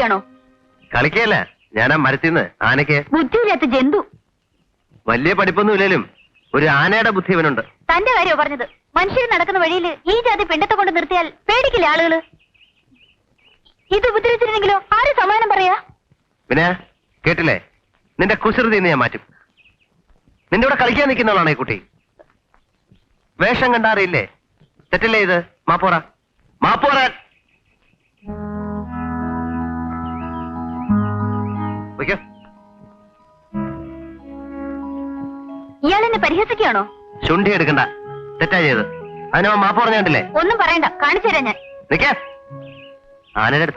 കളിക്കാണോ? കളിക്കല്ല ഞാൻ ആ മരത്തിന്ന് ആനയ്ക്ക്. ബുദ്ധിയില്ലാത്ത ജന്തു. വലിയ പഠിപ്പൊന്നും ഇല്ലേലും ഒരു ആനയുടെ ബുദ്ധി ഇവനുണ്ട്. തന്റെ കാര്യമോ പറഞ്ഞത്. മനുഷ്യർ നടക്കുന്ന വഴിയിൽ ഈ ജാതി പിണ്ടത്തെ കൊണ്ട് നിർത്തിയാൽ പേടിക്കില്ല ആളുകൾ? ഇത് ഉപദ്രവിച്ചിരുന്നെങ്കിലോ ആര് സമാനം പറയാ? പിന്നെ കേട്ടില്ലേ? നിന്റെ കുസൃതി ഞാൻ മാറ്റും. നിന്റെ കൂടെ കളിക്കാൻ നിൽക്കുന്നവളാണ് ഈ കുട്ടി. വേഷം കണ്ടാറിയില്ലേ തെറ്റല്ലേ ഇത്? മാപ്പോറ. മാപ്പോറാൻ എന്നെ പരിഹസിക്കുകയാണോ? ശുണ്ഠി എടുക്കണ്ട. തെറ്റാ ചെയ്ത് അതിനോ മാപ്പ് പറഞ്ഞിട്ടില്ലേ ഒന്നും പറയണ്ട. കാണിച്ചു തരാം ഞാൻ. നിക്ക. ആനയുടെ അടുത്ത.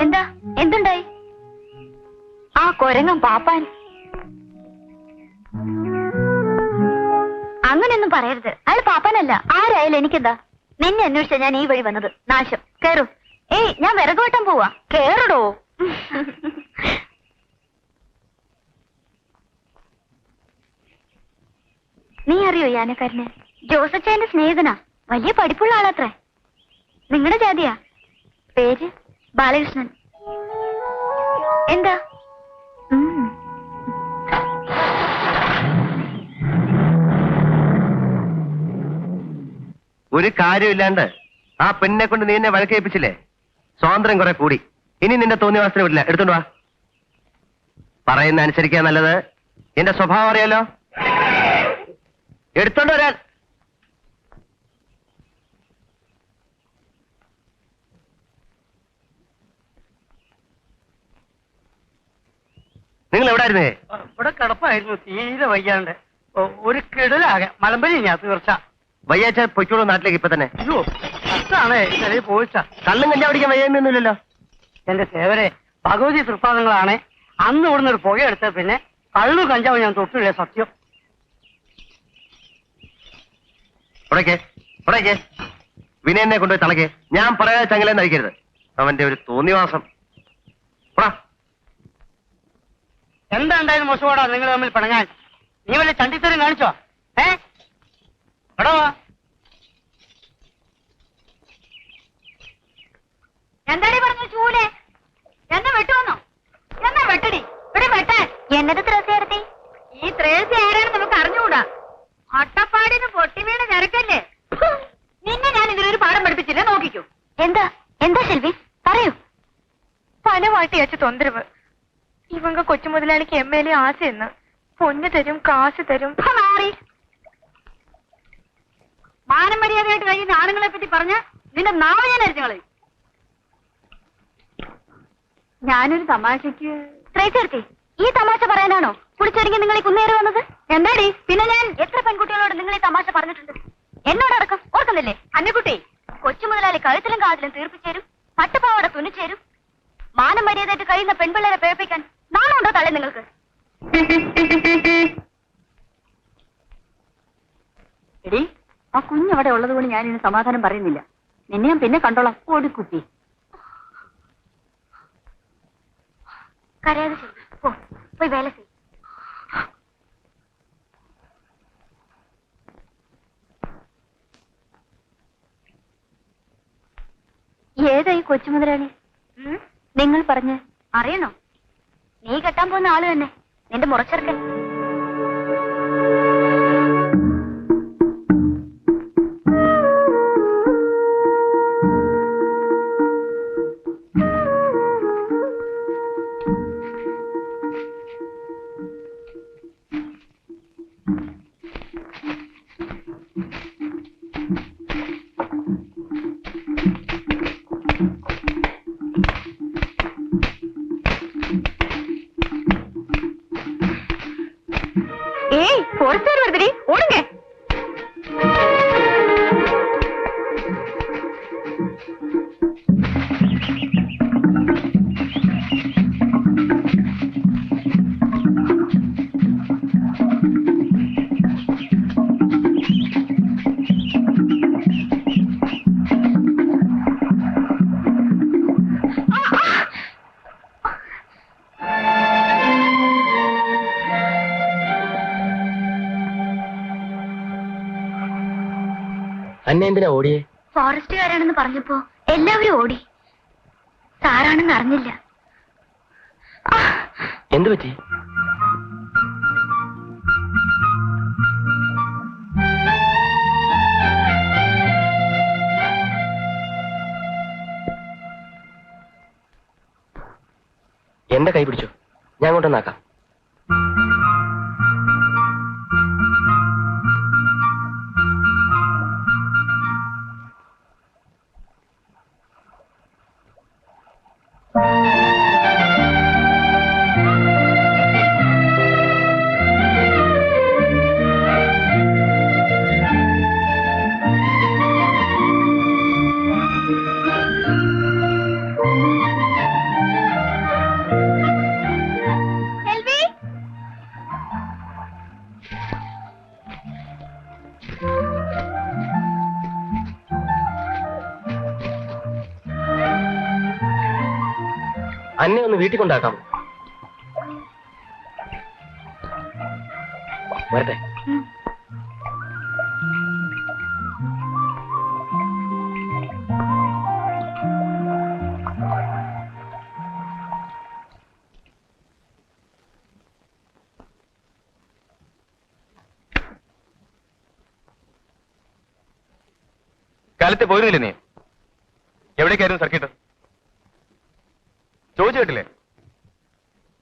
എന്താ? എന്തുണ്ടായി? ആ കൊരങ്ങൻ പാപ്പാൻ. അങ്ങനെയൊന്നും പറയരുത്. അയാൾ പാപ്പാനല്ല. ആരായാലും എനിക്കെന്താ? നിന്നെ അന്വേഷിച്ച ഞാൻ ഈ വഴി വന്നത്. നാശം. കേറു. ഏയ് ഞാൻ വിറക് വെട്ടാൻ പോവാ. കേറടോ. നീ അറിയോ യാനക്കാരനെ ജോസച്ചായന്റെ സ്നേഹിതനാ. വലിയ പഠിപ്പുള്ള ആളാത്രേ. നിങ്ങളുടെ ജാതിയാ? പേര് ബാലകൃഷ്ണൻ. എന്താ? ഒരു കാര്യമില്ലാണ്ട് ആ പെണ്ണിനെ കൊണ്ട് നീ എന്നെ വഴക്കേൽപ്പിച്ചില്ലേ? സ്വാതന്ത്ര്യം കുറെ കൂടി. ഇനി നിന്റെ തോന്നിവാസന വിടില്ല. എടുത്തോണ്ട് വാ. പറയുന്ന അനുസരിക്കാൻ നല്ലത്. എന്റെ സ്വഭാവം അറിയാലോ? എടുത്തോണ്ട് വരാൻ. നിങ്ങൾ എവിടെ ആയിരുന്നേ ഇവിടെ കിടപ്പായിരുന്നു തീരെ വയ്യാണ്ട്. ഒ- ഒരു കിടലാകെ മലമ്പനി ഞാൻ തീർച്ച. വയ്യാച്ച പൊയ്ക്കോളൂ നാട്ടിലേക്ക് ഇപ്പൊ തന്നെ അയ്യോ കഷ്ടാണ് ചെറിയ പോയിച്ച. കള്ളും കഞ്ചാ പിടിക്കാൻ വയ്യാന്നൊന്നുമില്ലല്ലോ എന്റെ സേവരെ ഭഗവതി തൃപ്പാദങ്ങളാണ്. അന്ന് ഇവിടുന്ന് ഒരു പുക എടുത്ത പിന്നെ കള്ളു കഞ്ചാവ് ഞാൻ തൊട്ടില്ലേ സത്യം. ഉടയ്ക്ക് വിനയനെ കൊണ്ടുപോയി തളയ്ക്ക് ഞാൻ പറയാതെ ചങ്ങലെ നയിക്കരുത് അവന്റെ ഒരു തോന്നിവാസം. എന്താ ഉണ്ടായിരുന്നു മോശമാടാ? നിങ്ങൾ തമ്മിൽ പിണങ്ങാൻ. നീ വല്ല ചണ്ടിത്തരം കാണിച്ചോ? ഏ? എടോ. എന്താടി തൊന്തരവ്. ഇവങ്ക കൊച്ചു മുതലാളിക്ക് എം എൽ എ ആശയെന്ന്. പൊന്ന് തരും കാശ് തരും. മാനം മര്യാദയായിട്ട് കഴിയുന്ന ആണുങ്ങളെ പറ്റി പറഞ്ഞ നിന്റെ നാവ് ഞാൻ അരിഞ്ഞോളെ ഞാനൊരു തമാശക്ക് ത്രേച്ചേർത്തി ഈ തമാശ പറയാനാണോ? കുളിച്ചൊരുങ്ങി നിങ്ങൾ കുന്നേറി വന്നത്? എന്താടി? പിന്നെ ഞാൻ എത്ര പെൺകുട്ടികളോട് നിങ്ങൾ ഈ തമാശ പറഞ്ഞിട്ടുണ്ട്? എന്നോടടക്കം ഓർക്കുന്നില്ലേ? അന്നക്കുട്ടി കൊച്ചു മുതലാളി കഴുത്തിലും കാതിലും തീർപ്പിച്ചേരും പട്ടുപാവട തുന്നിച്ചേരും. മാനം മര്യാദയായിട്ട് കഴിയുന്ന പെൺപിള്ളേരെ പേപ്പിക്കാൻ നാളുണ്ടോ തള്ളി നിങ്ങൾക്ക്? എടി ആ കുഞ്ഞവിടെ ഉള്ളത് കൊണ്ട് ഞാൻ ഇനി സമാധാനം പറയുന്നില്ല. നിന്നെ ഞാൻ പിന്നെ കണ്ടോളാം കുട്ടി. കരയാതെ പോയി വേല ചെയ്യും. ഏതായി കൊച്ചു മുതലാളി നിങ്ങൾ പറഞ്ഞ് അറിയണോ? നീ കെട്ടാൻ പോകുന്ന ആൾ തന്നെ. നിന്റെ മുറച്ചെറുക്കൻ. അന്നെ എന്തിനാ ഓടിയേ? ഫോറസ്റ്റുകാരാണെന്ന് പറഞ്ഞപ്പോ എല്ലാവരും ഓടി. സാറാണെന്ന് അറിഞ്ഞില്ല. എന്തു പറ്റി? എന്റെ കൈ പിടിച്ചു. ഞാൻ കൊണ്ടുവന്നാക്കാം വീട്ടിൽ കൊണ്ടാക്കാം. വരട്ടെ. കാലത്ത് പോയിരുന്നില്ലേ നീ? എവിടേക്കായിരുന്നു സർക്കിട്ട് ചോദിച്ചു കേട്ടില്ലേ?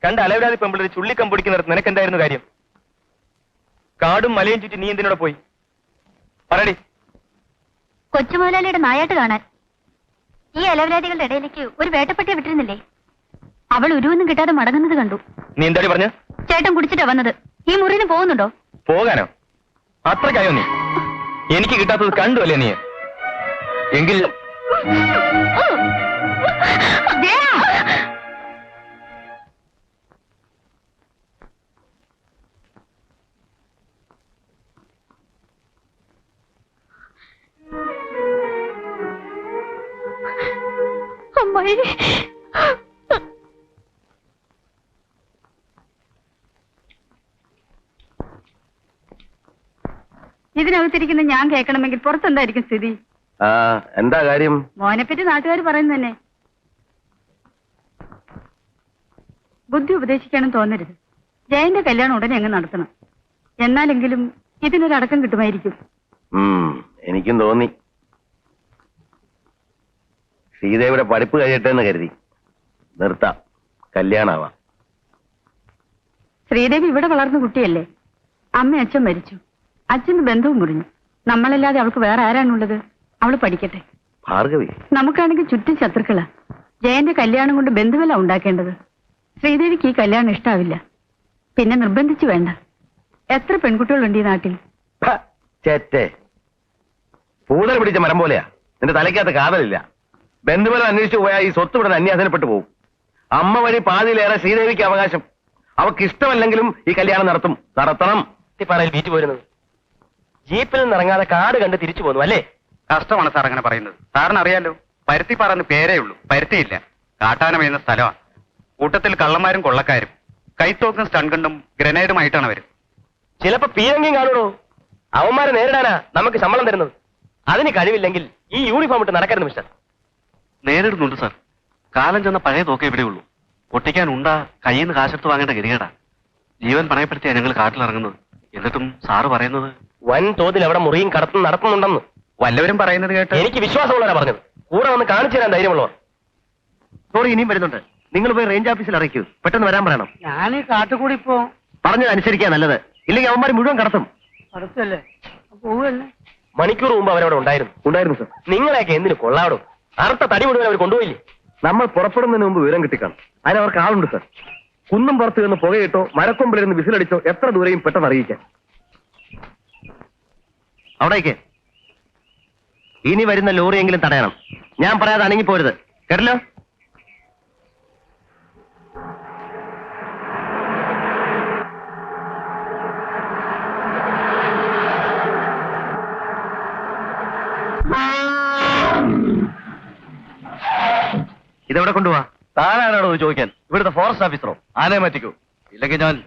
കണ്ട അലവരാതി പെമ്പിളൊരു ചുള്ളിക്കം നിനക്ക് എന്തായിരുന്നു കാര്യം? കാടും മലയും ചുറ്റി നീ എന്തിനോടെ പോയി? പറടി. കൊച്ചുമുതലാളിയുടെ നായാട്ട് കാണാൻ. ഈ അലവരാതികളുടെ ഇടയിലേക്ക് ഒരു വേട്ടപ്പെട്ടിയെ വിട്ടിരുന്നില്ലേ? അവൾ ഉരുവൊന്നും കിട്ടാതെ മടങ്ങുന്നത് കണ്ടു. നീ എന്താടി പറഞ്ഞു? ചേട്ടൻ കുടിച്ചിട്ടാ വന്നത്. ഈ മുറിന് പോകുന്നുണ്ടോ? പോകാനോ? അത്രയ്ക്കായോ നീ? എനിക്ക് കിട്ടാത്തത് കണ്ടു അല്ലേ നീ? എങ്കിൽ അമ്മായി. ഇതിനകത്തിരിക്കുന്ന ഞാൻ കേൾക്കണമെങ്കിൽ പുറത്തെന്തായിരിക്കും സ്ഥിതി? എന്താ കാര്യം? മോനെപ്പറ്റി നാട്ടുകാർ പറയുന്നു തന്നെ. ബുദ്ധി ഉപദേശിക്കാനും തോന്നരുത്. ജയന്റെ കല്യാണം ഉടനെ അങ്ങ് നടത്തണം. എന്നാലെങ്കിലും ഇതിനൊരടക്കം കിട്ടുമായിരിക്കും. എനിക്കും തോന്നി. ശ്രീദേവിയുടെ പഠിപ്പ് കഴിയട്ടെ എന്ന് കരുതി. നിർത്താം. കല്യാണാവാം. ശ്രീദേവി ഇവിടെ വളർന്ന കുട്ടിയല്ലേ? അമ്മ അച്ഛൻ മരിച്ചു. അച്ഛന് ബന്ധവും മുറിഞ്ഞു. നമ്മളല്ലാതെ അവൾക്ക് വേറെ ആരാണുള്ളത്? അവൾ പഠിക്കട്ടെ. ഭാർഗവി. നമുക്കാണെങ്കിൽ ചുറ്റും ശത്രുക്കളാ. ജയന്റെ കല്യാണം കൊണ്ട് ബന്ധുവല്ല ഉണ്ടാക്കേണ്ടത്. ശ്രീദേവിക്ക് ഈ കല്യാണം ഇഷ്ടാവില്ല. പിന്നെ നിർബന്ധിച്ചു വേണ്ട. എത്ര പെൺകുട്ടികളുണ്ട് ഈ നാട്ടിൽ? ചേറ്റേ പൂതൽ പിടിച്ച മരം പോലെയാ. നിന്റെ തലയ്ക്കകത്ത് കാതലില്ല. ബന്ധുബലം അന്വേഷിച്ചു പോയാൽ ഈ സ്വത്ത് ഇവിടെ അന്യാസനപ്പെട്ടു പോകും അമ്മ വഴി പാതിയിലേറെ ശ്രീദേവിക്ക് അവകാശം. അവക്ക് ഇഷ്ടമല്ലെങ്കിലും ഈ കല്യാണം നടത്തും. നടത്തണം. പറയിൽ ബീച്ച് പോരുന്നത്. ജീപ്പിൽ നിന്ന് ഇറങ്ങാതെ കാട് കണ്ട് തിരിച്ചു പോന്നു അല്ലേ? കഷ്ടമാണ് സാർ അങ്ങനെ പറയുന്നത്. സാറിന് അറിയാലോ പരുത്തിപ്പാറ എന്ന് പേരേ ഉള്ളൂ. പരുത്തിയില്ല. കാട്ടാനം എന്ന സ്ഥലമാണ്. കൂട്ടത്തിൽ കള്ളന്മാരും കൊള്ളക്കാരും. കൈത്തോക്കും സ്റ്റൺകണ്ടും ഗ്രനേഡുമായിട്ടാണ് വരും ചിലപ്പോ പീരങ്കിയും കാണുള്ളൂ അവന്മാരെ നേരിടാനാ നമുക്ക് ശമ്പളം തരുന്നത്. അതിന് കഴിവില്ലെങ്കിൽ ഈ യൂണിഫോം ഇട്ട് നടക്കരുത് മിസ്റ്റർ. നേരിടുന്നുണ്ട് സാർ. കാലം ചെന്ന പഴയ തോക്കേ ഇവിടെ ഉള്ളൂ. പൊട്ടിക്കാൻ ഉണ്ടാ കയ്യിൽ നിന്ന് കാശെടുത്ത് വാങ്ങേണ്ട ഗതികേടാ ജീവൻ പണയപ്പെടുത്തിയാ ഞങ്ങൾ കാട്ടിലിറങ്ങുന്നത്. എന്നിട്ടും സാറ് പറയുന്നത്? വൻ തോതിൽ അവിടെ മുറിയും കടത്തും നടത്തുന്നുണ്ടെന്ന്. വല്ലവരും പറയുന്നത് കേട്ടോ? എനിക്ക് വിശ്വാസമുള്ളവരാ പറഞ്ഞത്. കൂടെ വന്ന് കാണിച്ചു തരാൻ ധൈര്യമുള്ളവർ. സോറി ഇനിയും വരുന്നുണ്ട്. നിങ്ങൾ പോയി റേഞ്ച് ഓഫീസിൽ അറിയിക്കൂ പെട്ടെന്ന് വരാൻ പറയണം. ഞാൻ ഈ കാട്ടുകൂടി ഇപ്പോ പറഞ്ഞത് അനുസരിക്കാൻ നല്ലത്. ഇല്ലെങ്കിൽ അവന്മാർ മുഴുവൻ കടത്തും. കടത്തല്ലേ? പോവല്ലേ? മണിക്കൂർ മുമ്പ് അവരവിടെ ഉണ്ടായിരുന്നു. ഉണ്ടായിരുന്നു സർ. നിങ്ങളെയൊക്കെ എന്തിനു കൊള്ളാടും? അറുത്ത തടി മുഴുവൻ അവർ കൊണ്ടുപോയില്ലേ? നമ്മൾ പുറപ്പെടുന്നതിന് മുമ്പ് വിവരം കിട്ടിക്കാണും. അതിന് അവർക്ക് ആളുണ്ട് സാർ. കുന്നും പുറത്ത് നിന്ന് പുകയിട്ടോ മരക്കൊമ്പിലിരുന്ന് വിസിലടിച്ചോ എത്ര ദൂരെയും പെട്ടെന്ന് അറിയിക്കാൻ. അവിടേക്ക്. ഇനി വരുന്ന ലോറിയെങ്കിലും തടയണം. ഞാൻ പറയാതെ അണങ്ങി പോരുത് കേട്ടല്ലോ? ഇതെവിടെ കൊണ്ടുപോവാ? താനാണോ ചോദിക്കാൻ? ഇവിടുത്തെ ഫോറസ്റ്റ് ഓഫീസറോ ആനയെ മാറ്റിക്കോ. ഇല്ലെങ്കിൽ ഞാൻ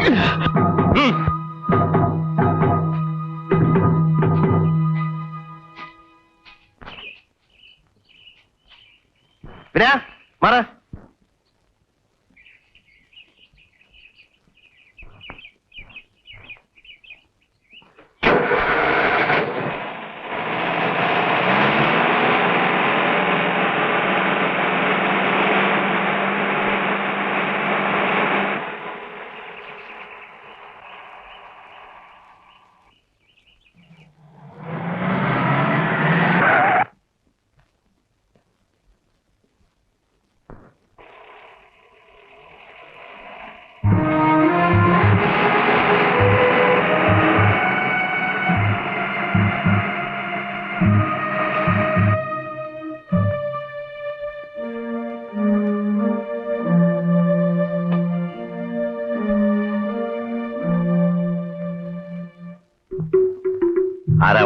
Yeah.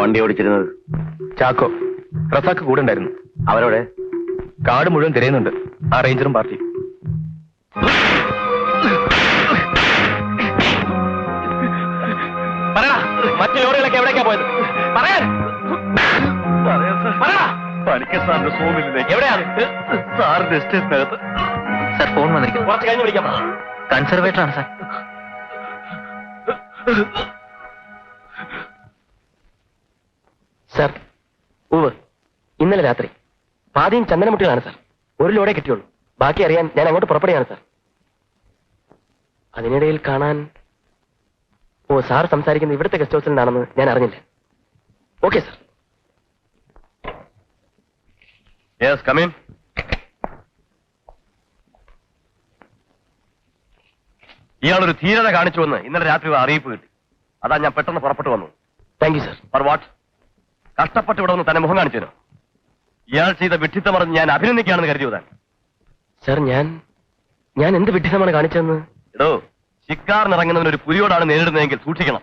വണ്ടി ഓടിച്ചിരുന്നത്? ചാക്കോ റസാക്ക് കൂടെ ഉണ്ടായിരുന്നു. അവരോടെ? കാട് മുഴുവൻ തിരയുന്നുണ്ട്. ആ റേഞ്ചറും പാർട്ടി. പറയടാ മറ്റു ലോറികളൊക്കെ എവിടേക്കാ പോയത്? പറയാൻ. പറയടാ. പണിക്കർ സാറിന്റെ ഫോമിലേക്ക് എവിടെയാണ് സാറിന്റെ എസ്റ്റേറ്റിനകത്ത് സാർ ഫോൺ വന്നിരിക്കും കുറച്ച് കഴിഞ്ഞ് വിളിക്കാം. കൺസർവേറ്റർ ആണ് സാർ. സാർ ഉവ് ഇന്നലെ രാത്രി. പാതിയും ചന്ദനമുട്ടികളാണ് സാർ. ഒരു ലോഡേ കിട്ടിയുള്ളൂ. ബാക്കി അറിയാൻ ഞാൻ അങ്ങോട്ട് പുറപ്പെടുകയാണ് സാർ. അതിനിടയിൽ കാണാൻ ഓ സാർ സംസാരിക്കുന്നത് ഇവിടുത്തെ ഗസ്റ്റ് ഹൗസിൽ നിന്നാണെന്ന് ഞാൻ അറിഞ്ഞില്ല. Okay sir. യെസ് കമീൻ ഇയാളൊരു ധീരത കാണിച്ചുവെന്ന് ഇന്നലെ രാത്രി അറിയിപ്പ് കിട്ടി. അതാ ഞാൻ പെട്ടെന്ന് പുറപ്പെട്ടു വന്നു thank you sir for what കഷ്ടപ്പെട്ട് ഇവിടെ ഒന്ന് തന്നെ മുഖം കാണിച്ചു ഇയാൾ ചെയ്ത വിഡ്ഢിത്തം പറഞ്ഞ് ഞാൻ അഭിനന്ദിക്കുകയാണെന്ന് വിടാൻ സർ ഞാൻ ഞാൻ എന്ത് വിഡ്ഢിത്തമാണ് കാണിച്ചതെന്ന്? എടോ ശിക്കാറിനിറങ്ങുന്നവൻ ഒരു പുലിയോടാണ് നേരിടുന്നതെങ്കിൽ സൂക്ഷിക്കണം.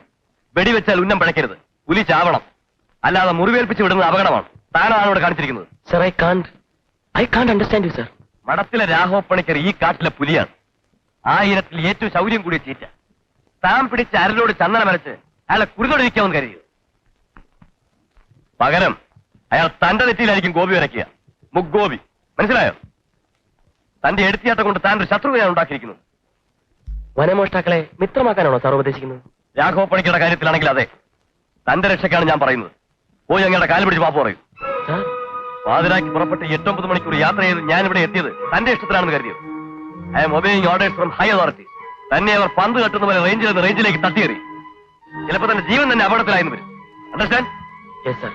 വെടിവെച്ചാൽ ഉന്നം പിഴയ്ക്കരുത്. പുലി ചാവണം. അല്ലാതെ മുറിവേൽപ്പിച്ച് വിടുന്നത് അപകടമാണ്. താനാണ് ഇവിടെ കാണിച്ചിരിക്കുന്നത്? Sir I can't I can't understand you sir. മഠത്തിലെ രാഘവപ്പണിക്കർ ഈ കാട്ടിലെ പുലിയാണ്. ആയിരത്തിൽ ഏറ്റവും ശൗര്യം കൂടിയ ചീറ്റ. താൻ പിടിച്ച അരലോട് ചന്ദനം വരച്ച് അയാളെ കുരുതൊടിക്കാമെന്ന് കരുതി പകരം അയാൾ തന്റെ നെറ്റിയിലായിരിക്കും ഗോപി വരയ്ക്കുക. മുഗ്ഗോപി. മനസ്സിലായോ? തന്റെ എടുത്തിയാട്ടം കൊണ്ട് താൻ ഒരു ശത്രുവിനെയാണ് ഉണ്ടാക്കിയിരിക്കുന്നത് വനമോഷ്ടാക്കളെ മിത്രമാക്കാനാണോ സാർ ഉപദേശിക്കുന്നത് രാഘവ പണിക്കയുടെ കാര്യത്തിലാണെങ്കിൽ അതെ. തന്റെ രക്ഷയ്ക്കാണ് ഞാൻ പറയുന്നത്. പോയി അങ്ങയുടെ കാൽ പിടിച്ച് മാപ്പ് പറയും വാതിലാക്കി പാതിരാക്കി പുറപ്പെട്ട് എട്ടൊമ്പത് മണിക്കൂർ യാത്ര ചെയ്ത് ഞാൻ ഇവിടെ എത്തിയത് തന്റെ ഇഷ്ടത്തിലാണെന്ന് കരുതിയത് I am obeying orders from high authority തന്നെ അവർ പന്ത് കെട്ടുന്ന പോലെ റേഞ്ചിൽ നിന്ന് റേഞ്ചിലേക്ക് തട്ടിയേറി. ചിലപ്പോൾ തന്റെ ജീവൻ തന്നെ അപകടത്തിലായിരുന്നു വരും. Understand yes sir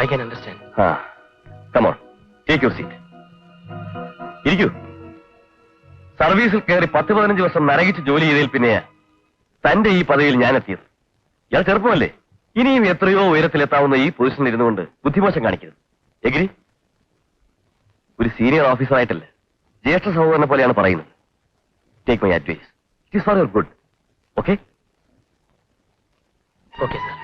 I can understand come on take your seat ഇരിക്കൂ. സർവീസിൽ കയറി പത്ത് പതിനഞ്ച് വർഷം നരകിച്ച് ജോലി ചെയ്തതിൽ പിന്നെയാ തന്റെ ഈ പദവിയിൽ ഞാൻ എത്തിയത് ഇയാൾ ചെറുപ്പമല്ലേ? ഇനിയും എത്രയോ ഉയരത്തിലെത്താവുന്ന ഈ പൊസിഷനിൽ ഇരുന്നുകൊണ്ട് ബുദ്ധിമോശം കാണിക്കരുത്. എഗ്രി? ഒരു സീനിയർ ഓഫീസറായിട്ടല്ല? ജ്യേഷ്ഠ സഹോദരനെ പോലെയാണ് പറയുന്നത്. Take my advice it is for your good okay okay sir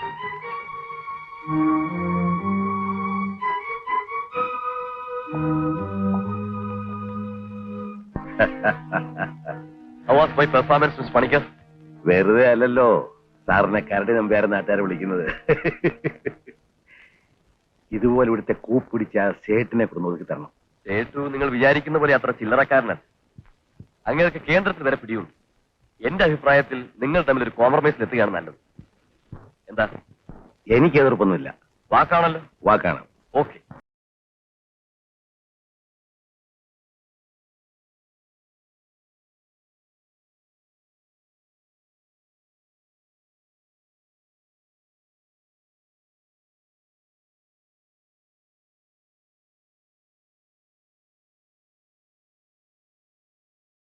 my performance miss Panicker വെറുതെ അല്ലല്ലോ. സാറിനെ കരടി നമ്പ്യാരെ നാട്ടുകാരെ വിളിക്കുന്നത്. ഇതുപോലെ ഇവിടുത്തെ കൂപ്പിടിച്ച സേട്ടിനെ കൊണ്ട് ഒതുക്കി തരണം. സേട്ടു നിങ്ങൾ വിചാരിക്കുന്ന പോലെ അത്ര ചില്ലറക്കാരനല്ല. അങ്ങനെയൊക്കെ കേന്ദ്രത്തിൽ വരെ പിടിയുള്ളൂ എന്റെ അഭിപ്രായത്തിൽ നിങ്ങൾ തമ്മിൽ ഒരു കോംപ്രമൈസിൽ എത്തുകയാണ് നല്ലത്. എന്താ? എനിക്ക് എതിർപ്പൊന്നുമില്ല. വാക്കാണല്ലോ? വാക്കാണ്. ഓക്കെ